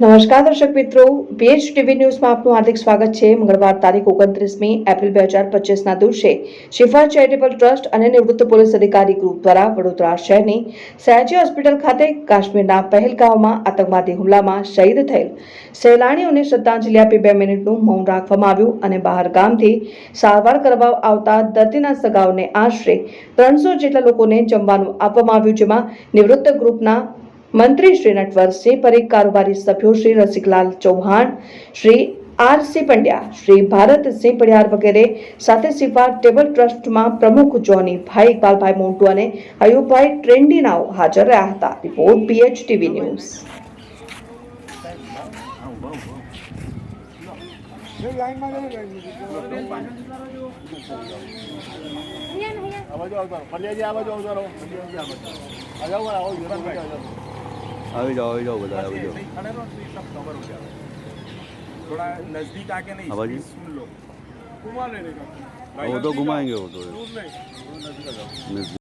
નમસ્કાર દર્શક મિત્રો પેજ ટીવી ન્યૂઝમાં આપનું હાર્દિક સ્વાગત છે. મંગળવાર તારીખ ઓગણત્રીસમી એપ્રિલ બે હજાર પચીસના દિવસે શિફા ચેરિટેબલ ટ્રસ્ટ અને નિવૃત્ત પોલીસ અધિકારી ગ્રુપ દ્વારા વડોદરા શહેરની સયાજી હોસ્પિટલ ખાતે કાશ્મીરના પહેલગાંવમાં આતંકવાદી હુમલામાં શહીદ થયેલ સહેલાણીઓને શ્રદ્ધાંજલિ આપી બે મિનિટનું મૌન રાખવામાં આવ્યું અને બહાર ગામથી સારવાર કરવા આવતા દર્દીના સગાઓને આશરે ત્રણસો જેટલા લોકોને જમવાનું આપવામાં આવ્યું, જેમાં નિવૃત્ત ગ્રુપના મંત્રી શ્રી નટવરસિંહ, પરેખ કારોબારી સભ્યો શ્રી રસિકલાલ ચૌહાણ, શ્રી આર સી પંડ્યા, શ્રી ભારતસિંહ પડિયાર વગેરે સાથે સિફાર ટેબલ ટ્રસ્ટમાં પ્રમુખ જોનીભાઈ ઇકબાલભાઈ મોન્ટુ અને અયુબભાઈ ટ્રેન્ડીનાઓ હાજર રહ્યા હતા. રિપોર્ટ પીએચ ટીવી ન્યૂઝ આ બાજુ આવતો રહો. ફરિયાદી આ બાજુ આવતો આવો, વિરમભાઈ, આ જાઓ. આવી જાઓ આવી જાઓ બધા આવી ऐसे જાઓ ही खड़े रहो तो ये सब कवर हो जाएगा थोड़ा नजदीक आके नहीं हाँ भाजी। सुन लो ઘુમા લેને કા. वो तो घुमाएंगे वो तो દૂર નહીં. नजदीक